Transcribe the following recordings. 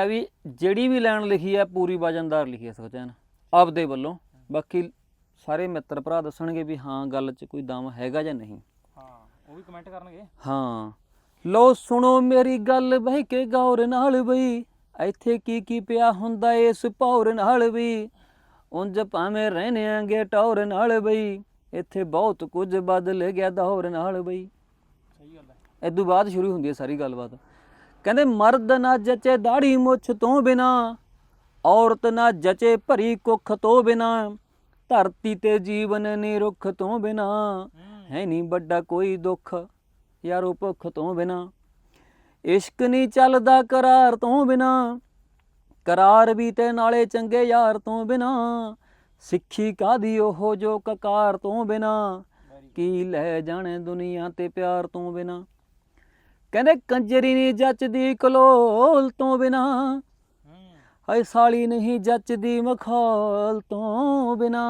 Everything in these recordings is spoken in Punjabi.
ਹੈ ਵੀ ਜਿਹੜੀ ਵੀ ਲਾਈਨ ਲਿਖੀ ਹੈ ਪੂਰੀ ਵਜਨਦਾਰ ਲਿਖੀ ਹੈ ਸੁਖਚੈਨ। ਆਪਦੇ ਵੱਲੋਂ। ਬਾਕੀ ਸਾਰੇ ਮਿੱਤਰ ਭਰਾ ਦੱਸਣਗੇ ਵੀ ਹਾਂ ਗੱਲ 'ਚ ਕੋਈ ਦਮ ਹੈਗਾ ਜਾਂ ਨਹੀਂ। ਹਾਂ ਉਹ ਵੀ ਕਮੈਂਟ ਕਰਨਗੇ। ਹਾਂ। ਲੋ ਸੁਣੋ ਮੇਰੀ ਗੱਲ ਬਹਿ ਕੇ ਗੌਰ ਨਾਲ ਬਈ। ਇੱਥੇ ਕੀ ਕੀ ਪਿਆ ਹੁੰਦਾ ਇਸ ਭੌਰ ਨਾਲ ਵੀ ਉਂਝ ਭਾਵੇਂ ਰਹਿਨੇ ਆਂਗੇ ਟੌਰ ਨਾਲ ਬਈ। ਇੱਥੇ ਬਹੁਤ ਕੁਝ ਬਦਲ ਗਿਆ ਦੌਰ ਨਾਲ ਬਈ। ਸਹੀ ਗੱਲ ਹੈ। ਇਦੋਂ ਬਾਅਦ ਸ਼ੁਰੂ ਹੁੰਦੀ ਹੈ ਸਾਰੀ ਗੱਲਬਾਤ। ਕਹਿੰਦੇ ਮਰਦ ਨਾ ਜਚੇ ਦਾੜੀ ਮੁੱਛ ਤੋਂ ਬਿਨਾ ਔਰਤ ਨਾ ਜਚੇ ਭਰੀ ਕੁੱਖ ਤੋਂ ਬਿਨਾ ਧਰਤੀ ਤੇ ਜੀਵਨ ਨੀ ਰੁੱਖ ਤੋਂ ਬਿਨਾ ਹੈ। ਨਹੀਂ ਵੱਡਾ ਕੋਈ ਦੁੱਖ ਯਾਰੋ ਭੁੱਖ ਤੋਂ ਬਿਨਾ। ਇਸ਼ਕ ਨਹੀਂ ਚੱਲਦਾ ਕਰਾਰ ਤੋਂ ਬਿਨਾ ਕਰਾਰ ਵੀ ਤੇ ਨਾਲੇ ਚੰਗੇ ਯਾਰ ਤੋਂ ਬਿਨਾ ਸਿੱਖੀ ਕਾਦੀ ਉਹ ਜੋ ਕਕਾਰ ਤੋਂ ਬਿਨਾ ਕੀ ਲੈ ਜਾਣੇ ਦੁਨੀਆ ਤੇ ਪਿਆਰ ਤੋਂ ਬਿਨਾ। ਕਹਿੰਦੇ ਕੰਜਰੀ ਨਹੀਂ ਜੱਚਦੀ ਕਲੋਲ ਤੋਂ ਬਿਨਾ। ਹਾਏ ਸਾਲੀ ਨਹੀਂ ਜੱਚਦੀ ਮਖੌਲ ਤੋਂ ਬਿਨਾ।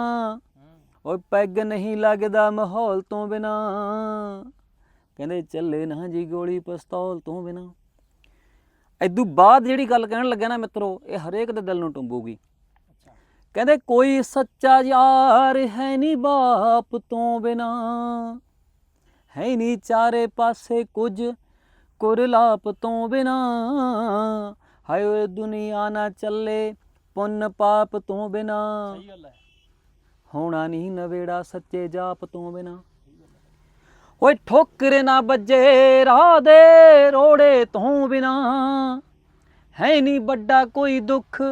ਓਏ ਪੈਗ ਨਹੀਂ ਲੱਗਦਾ ਮਾਹੌਲ ਤੋਂ ਬਿਨਾ। ਕਹਿੰਦੇ ਚੱਲੇ ਨਾ ਜੀ ਗੋਲੀ ਪਿਸਤੌਲ ਤੋਂ ਬਿਨਾ। ਇਦੋਂ ਬਾਅਦ ਜਿਹੜੀ ਗੱਲ ਕਹਿਣ ਲੱਗਾ ਨਾ ਮਿੱਤਰੋ ਇਹ ਹਰੇਕ ਦੇ ਦਿਲ ਨੂੰ ਟੁੰਬੂਗੀ। ਕਹਿੰਦੇ ਕੋਈ ਸੱਚਾ ਯਾਰ ਹੈ ਨਹੀਂ ਬਾਪ ਤੋਂ ਬਿਨਾ। ਹੈ ਨਹੀਂ ਚਾਰੇ ਪਾਸੇ ਕੁਝ ਕੁਰਲਾਪ ਤੋਂ ਬਿਨਾ। ਹਾਏ ਓਏ ਦੁਨੀਆ ਨਾ ਚੱਲੇ ਪੁੰਨ ਪਾਪ ਤੋਂ ਬਿਨਾ। ਸਹੀ ਗੱਲ ਹੈ। ਹੋਣਾ ਨਹੀਂ ਨਵੇੜਾ ਸੱਚੇ ਜਾਪ ਤੋਂ ਬਿਨਾ। ਓਏ ਠੋਕਰ ਨਾ ਵੱਜੇ ਰਾਹ ਦੇ ਰੋੜੇ ਤੋਂ ਬਿਨਾ। ਹੈ ਨਹੀਂ ਵੱਡਾ ਕੋਈ ਦੁੱਖ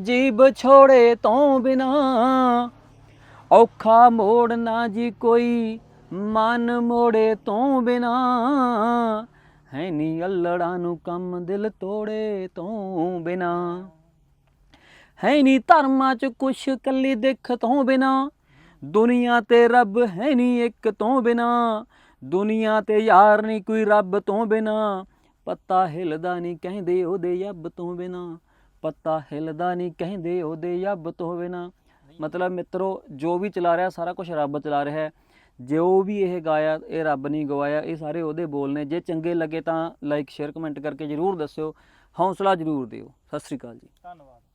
ਜੀਬ ਛੋੜੇ ਤੋਂ ਬਿਨਾ। ਔਖਾ ਮੋੜ ਨਾ ਜੀ ਕੋਈ ਮਨ ਮੋੜੇ ਤੋਂ ਬਿਨਾ। ਹੈ ਨਹੀਂ ਅਲੜਾ ਨੂੰ ਕੰਮ ਦਿਲ ਤੋੜੇ ਤੋਂ ਬਿਨਾ। ਹੈ ਨਹੀਂ ਧਰਮਾਂ ਚ ਕੁਛ ਕੱਲੀ ਦਿੱਖ ਤੋਂ ਬਿਨਾ। ਦੁਨੀਆ ਤੇ ਰੱਬ ਹੈ ਨਹੀਂ ਇੱਕ ਤੋਂ ਬਿਨਾ। ਦੁਨੀਆ ਤੇ ਯਾਰ ਨਹੀਂ ਕੋਈ ਰੱਬ ਤੋਂ ਬਿਨਾ। ਪੱਤਾ ਹਿਲਦਾ ਨਹੀਂ ਕਹਿੰਦੇ ਉਹਦੇ ਯੱਬ ਤੋਂ ਬਿਨਾ। ਪੱਤਾ ਹਿਲਦਾ ਨਹੀਂ ਕਹਿੰਦੇ ਉਹਦੇ ਯੱਬ ਤੋਂ ਬਿਨਾ। ਮਤਲਬ ਮਿੱਤਰੋ, ਜੋ ਵੀ ਚਲਾ ਰਿਹਾ, ਸਾਰਾ ਕੁਝ ਰੱਬ ਚਲਾ ਰਿਹਾ ਹੈ। ਜੋ ਵੀ ਇਹ ਗਾਇਆ, ਇਹ ਰੱਬ ਨਹੀਂ ਗਵਾਇਆ, ਇਹ ਸਾਰੇ ਉਹਦੇ ਬੋਲ ਨੇ, ਜੇ ਚੰਗੇ ਲੱਗੇ ਤਾਂ ਲਾਈਕ ਸ਼ੇਅਰ ਕਮੈਂਟ ਕਰਕੇ ਜਰੂਰ ਦੱਸਿਓ। ਹੌਸਲਾ ਜਰੂਰ ਦਿਓ। ਸਤਿ ਸ੍ਰੀ ਅਕਾਲ ਜੀ। ਧੰਨਵਾਦ।